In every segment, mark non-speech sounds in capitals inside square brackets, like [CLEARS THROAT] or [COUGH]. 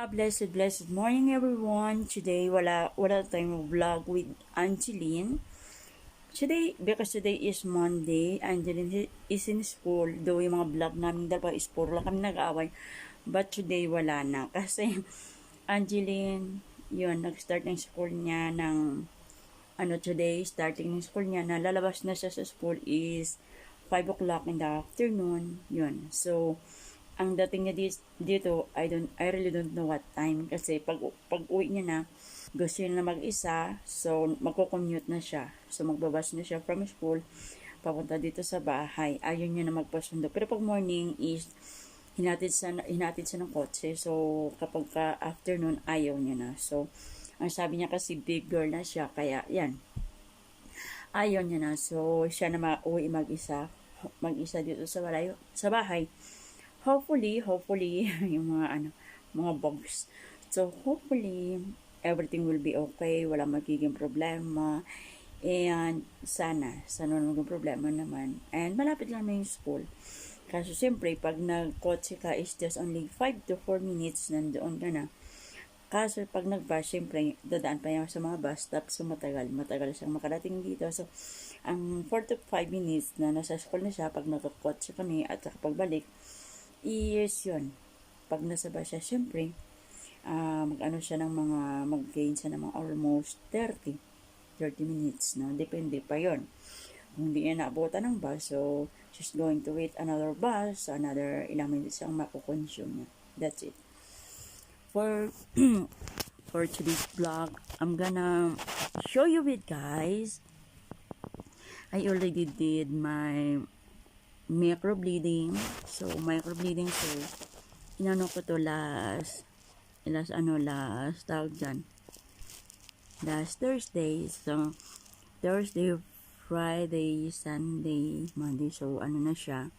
A blessed, blessed morning everyone. Today, wala, wala tayong vlog with Angeline. Today, because today is Monday, Angeline is in school. Though yung mga vlog namin dalawa is puro lang kami nag-aaway. But today, wala na. [LAUGHS] Kasi, Angeline, yun, nag-start ng school niya ng, ano, today, starting ng school niya, na lalabas na siya sa school is 5 o'clock in the afternoon. Yun. So, ang dating niya dito, I don't I really don't know what time. Kasi pag pag uwi niya na gusto niya na mag-isa. So magko-commute na siya. So magbabas na siya from school. Papunta dito sa bahay. Ayun niya na magpasundo. Pero pag morning is hinatid sa hinatid sa ng kotse. So kapag ka afternoon ayaw niya na. So ang sabi niya kasi big girl na siya. Kaya yan. Ayaw niya na. So siya na mauwi mag-isa. Mag-isa dito sa bahay sa bahay hopefully, hopefully, [LAUGHS] yung mga ano, mga bugs. So, hopefully, everything will be okay, wala magiging problema, and sana, sana maging problema naman. And malapit lang na yung school. Kasi siyempre, pag nag-kotse ka is just only 5 to 4 minutes nandoon ka na. Kaso pag nag-bus, siyempre, dadaan pa yan sa mga bus stop, so matagal, matagal siyang makarating dito. So, ang 4 to 5 minutes na nasa school na siya, pag nagkakotse kami at saka pagbalik, is yun. Pag nasa ba siya, syempre, uh, mag-ano siya ng mga, mag-gain siya ng mga almost 30, 30 minutes, no? Depende pa yon Kung hindi niya naabutan ng bus, so, she's going to wait another bus, another ilang minutes ang makukonsume niya. That's it. For, [CLEARS THROAT] for today's vlog, I'm gonna show you it, guys. I already did my microbleeding. So, microbleeding ko, inano ko to last, last ano, last tawag dyan. Last Thursday. So, Thursday, Friday, Sunday, Monday. So, ano na siya.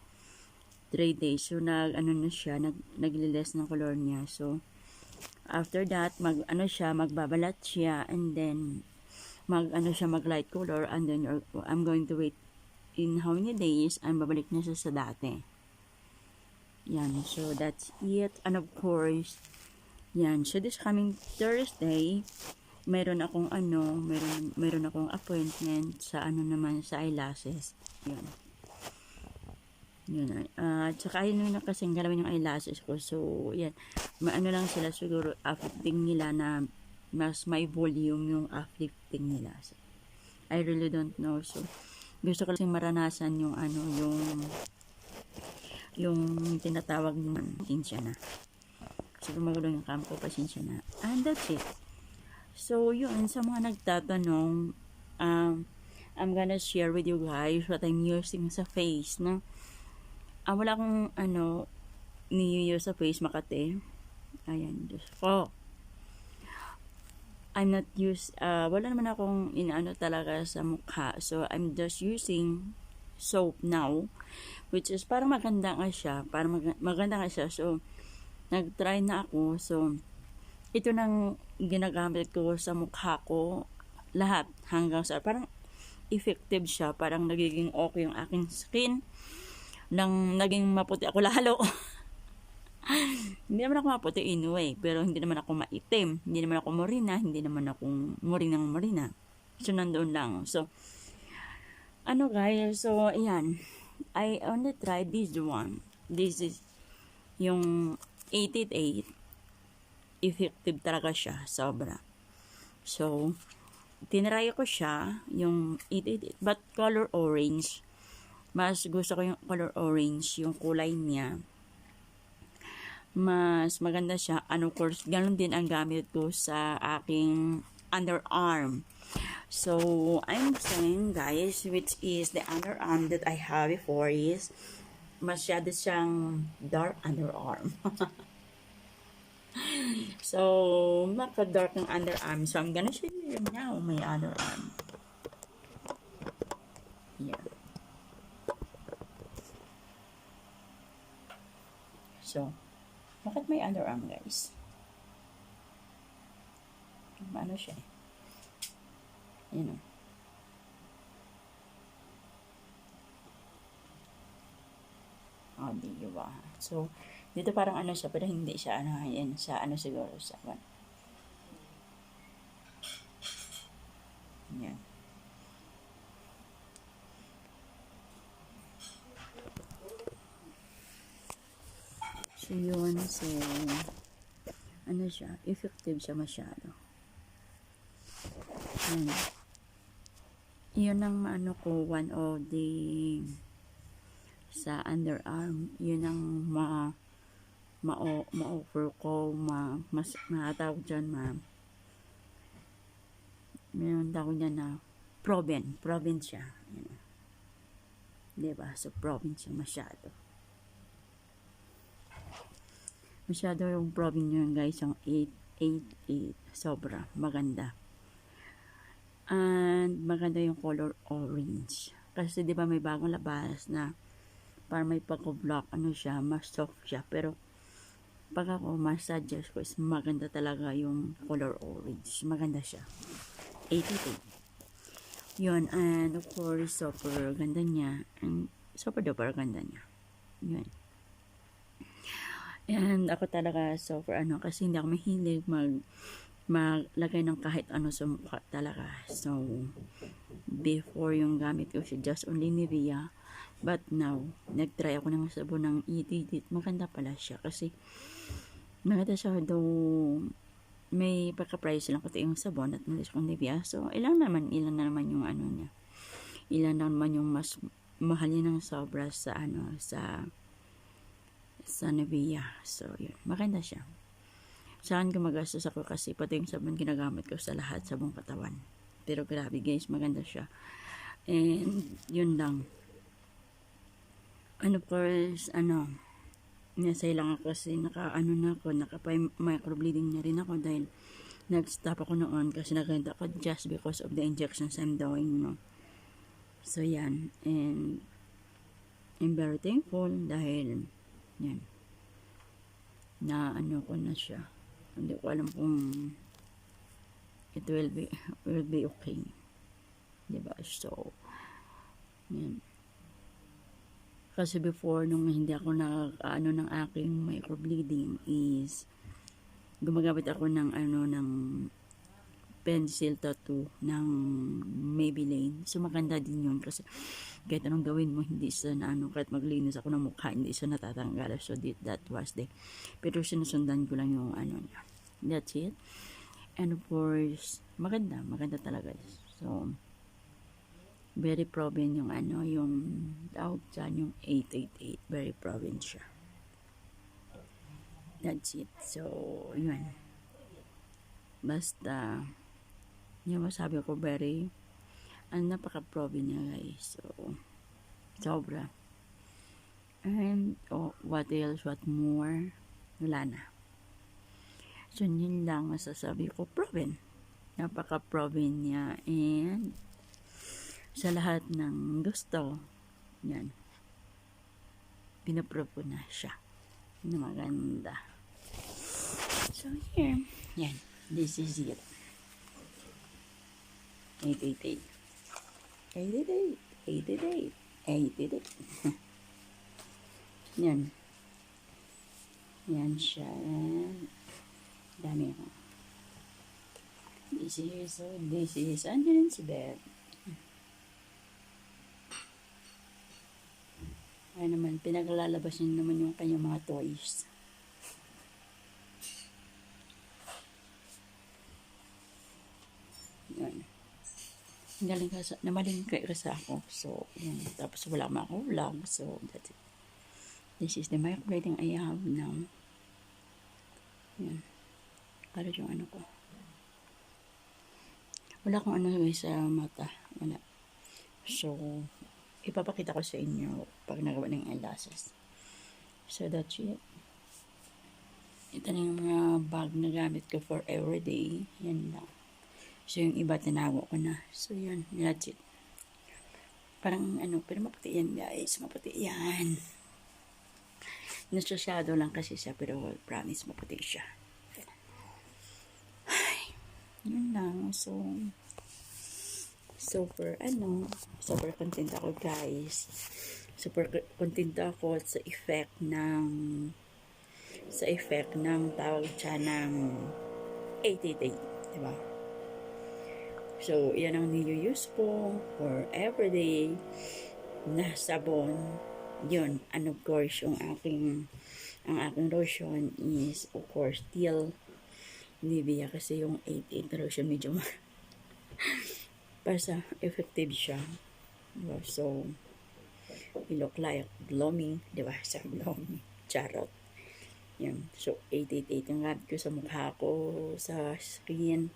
3 days. So, nag, ano na siya, nag, nagliles ng color niya. So, after that, mag, ano siya, magbabalat siya, and then, mag, ano siya, mag light color, and then, I'm going to wait in how many days, ang babalik na siya sa dati. Yan, so that's it. And of course, yan, so this coming Thursday, meron akong ano, meron, meron akong appointment sa ano naman, sa eyelashes. Yan. Yun. Uh, tsaka ayun na kasi galawin yung eyelashes ko. So, yan. Maano lang sila siguro uplifting nila na mas may volume yung uplifting nila. So, I really don't know. So, gusto ko lang maranasan yung ano, yung yung tinatawag ng pasensya na. So, gumagulo yung cam ko, pasensya na. And that's it. So, yun, sa mga nagtatanong, um, I'm gonna share with you guys what I'm using sa face, no? Ah, wala akong, ano, ni-use sa face Makate. Ayan, just for I'm not use uh, wala naman akong inaano talaga sa mukha. So, I'm just using soap now, which is parang maganda nga siya. Parang mag- maganda nga siya. So, nag-try na ako. So, ito nang ginagamit ko sa mukha ko. Lahat hanggang sa parang effective siya. Parang nagiging okay yung aking skin. Nang naging maputi ako lalo. [LAUGHS] hindi naman ako maputi anyway, pero hindi naman ako maitim, hindi naman ako morina, hindi naman ako morinang morina. So, nandoon lang. So, ano guys, so, ayan. I only tried this one. This is yung 888. Effective talaga siya, sobra. So, tinry ko siya, yung 888, but color orange. Mas gusto ko yung color orange, yung kulay niya mas maganda siya. And of course, ganun din ang gamit ko sa aking underarm. So, I'm saying guys, which is the underarm that I have before is masyado siyang dark underarm. [LAUGHS] so, maka-dark ng underarm. So, I'm gonna show you now my underarm. Yeah. So, bakit may underarm, guys? Ano siya eh. Yan o. Oh, di ba? So, Dito parang ano siya, pero hindi siya ano, yan, sa ano siguro, sa one. Yan. So, yun. So, ano siya, effective siya masyado. Yan. Yun ang ano ko, one of the sa underarm. Yun ang ma ma ma-offer ko, ma mas matawag dyan, ma meron tawag niya na proven, proven siya. Yan. Diba? So, proven siya masyado. Masyado yung proven nyo guys, yung 8, 8, 8. Sobra. Maganda. And maganda yung color orange. Kasi di ba may bagong labas na para may pagko-block, ano siya, mas soft siya. Pero pag ako, mas suggest ko is maganda talaga yung color orange. Maganda siya. 88. Yun, and of course, super ganda niya. And super duper ganda niya. Yun. And ako talaga super ano, kasi hindi ako mahilig mag maglagay ng kahit ano sa mukha talaga. So, before yung gamit ko siya, just only Nivea. But now, nag-try ako ng sabon ng EDD. Maganda pala siya kasi maganda siya though may pagka-price lang kasi yung sabon at malis kong Nivea. So, ilang naman, ilan na naman yung ano niya. Ilan naman yung mas mahal niya ng sobra sa ano, sa sa Nivea. So, yun. Maganda siya. Saan gumagastos ako kasi pati yung sabon ginagamit ko sa lahat sa buong katawan. Pero grabe guys, maganda siya. And, yun lang. And of course, ano, nasay lang ako kasi naka ano na ako naka microbleeding na rin ako dahil nag-stop ako noon kasi naganda ako just because of the injections I'm doing no so yan and I'm very thankful dahil yan na ano ko na siya. Hindi ko alam kung it will be will be okay. Diba? So yan. Kasi before, nung hindi ako nakakaano ng aking microbleeding is gumagamit ako ng ano ng pencil tattoo ng Maybelline. So maganda din yun kasi kahit anong gawin mo, hindi siya na ano, kahit maglinis ako ng mukha, hindi siya natatanggal. So that was the, pero sinusundan ko lang yung ano niya. That's it. And of course, maganda, maganda talaga. So, very proven yung ano, yung tawag dyan, yung 888. Very proven. That's it. So, yun. Basta, yung masabi ko, very, ang napaka-proven niya guys. So, sobra. And, oh, what else, what more? Wala na. So, yun lang masasabi ko, proven. Napaka-proven niya. And, sa lahat ng gusto. Yan. Pinaprove ko na siya. Na maganda. So, here. Yan. This is it. 888. 888. 888. 888. Yan. Yan siya. Dami ako. This is, so this is Angelin's bed. Ay naman, pinaglalabas niya naman yung kanyang mga toys. Yan. Galing ka sa, namalingkay ka sa ako. So, yan. Tapos wala ma ako vlog. So, that's it. This is the microblading I have now. Yan. Para yung ano ko. Wala akong ano guys sa mata. Wala. So, ipapakita ko sa inyo pag nagawa ng eyeglasses. So, that's it. Ito na yung mga bag na gamit ko for everyday. Yan lang. So, yung iba tinago ko na. So, yan. That's it. Parang ano, pero maputi yan guys. Maputi yan. Nasasyado lang kasi siya, pero promise maputi siya. Ay, yun lang. So, super, ano, super content ako guys. Super content ako sa effect ng sa effect ng tawag siya ng 888, di ba? So, yan ang niyo-use ko for everyday na sabon. Yun, and of course, yung aking ang aking lotion is, of course, still Nivea kasi yung 88 lotion medyo ma- [LAUGHS] basta effective siya. Diba? So, you look like blooming, di ba? [LAUGHS] Sa blooming. Charot. Yan. So, 888 yung gamit ko sa mukha ko, sa skin.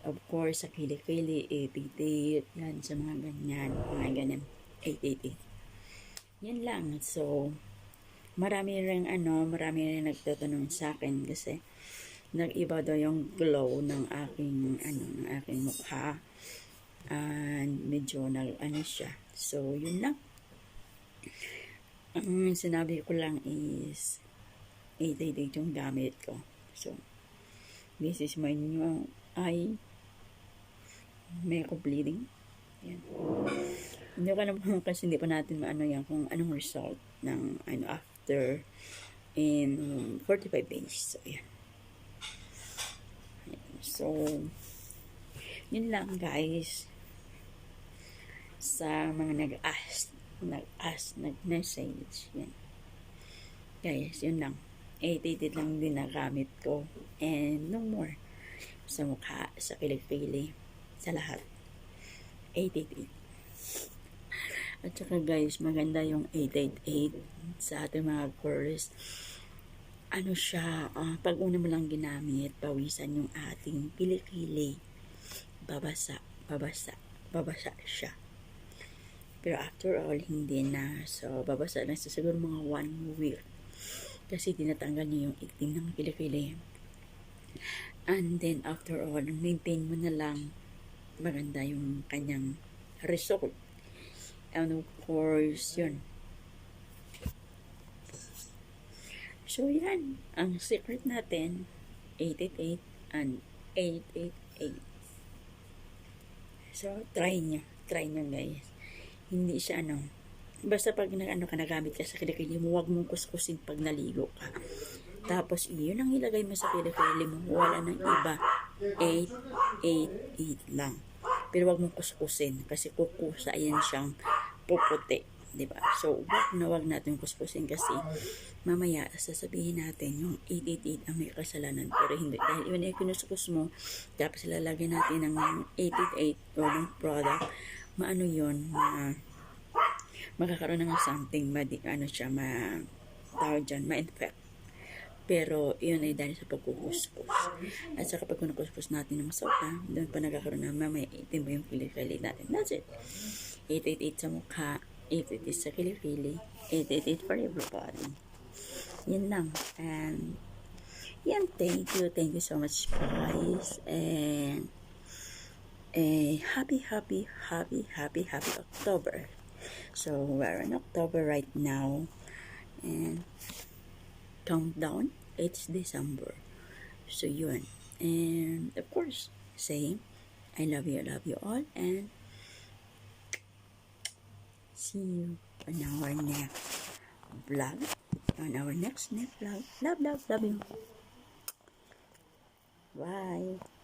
Of course, sa kilikili, 888. Yan, sa mga ganyan. Mga ganyan. 888. Yan lang. So, marami rin ano, marami rin nagtatanong sa akin kasi nag-iba daw yung glow ng aking ano, ng aking mukha. And medyo nag ano siya. So, yun lang. Ang sinabi ko lang is 888 yung gamit ko. So, this is my new eye makeup bleeding. Yan. Hindi ko alam kung [LAUGHS] kasi hindi pa natin maano yan kung anong result ng ano after in 45 days. So, yan. So, yun lang guys. Sa mga nag-ask, nag-ask, nag-message. Yan. Guys, yun lang. 888 lang din nagamit ko. And no more. Sa mukha, sa kilig-pili, sa lahat. 888. At saka guys, maganda yung 888 sa ating mga girls ano siya, ah, pag una mo lang ginamit, pawisan yung ating kilikili. Babasa, babasa, babasa siya. Pero after all, hindi na. So, babasa na sa siguro mga one week. Kasi tinatanggal niya yung itim ng kilikili. And then, after all, maintain mo na lang maganda yung kanyang result. And of course, yun, So, yan. Ang secret natin, 888 and 888. So, try nyo. Try nyo, guys. Hindi siya, ano, basta pag nag, ano ka, nagamit ka sa kilikili mo, huwag mong kuskusin pag naligo ka. Tapos, yun ang ilagay mo sa kilikili mo. Wala nang iba. 888 lang. Pero huwag mong kuskusin kasi kukusa yan siyang puputi. 'di ba? So, wag na wag natin kuskusin kasi mamaya sasabihin natin yung 888 ang may kasalanan pero hindi dahil yun ay kinuskus mo tapos lalagyan natin ng 888 o ng product maano yun ma magkakaroon ng something ma ano siya ma tawag dyan ma-infect pero yun ay dahil sa pagkukuskus. At saka pag kunakuskus natin ng sopa, doon pa nagkakaroon na mamaya itim mo yung kilikili natin. That's it. 888 sa mukha, 888 sa kilikili, 888 for everybody. Yun lang. And, yan, thank you. Thank you so much, guys. And, eh, happy, happy, happy, happy, happy October. So, we're in October right now. And, countdown, it's December. So, yun. And, of course, same. I love you, I love you all. And, see you on our next vlog. On our next next vlog. Love, love, love you. Bye.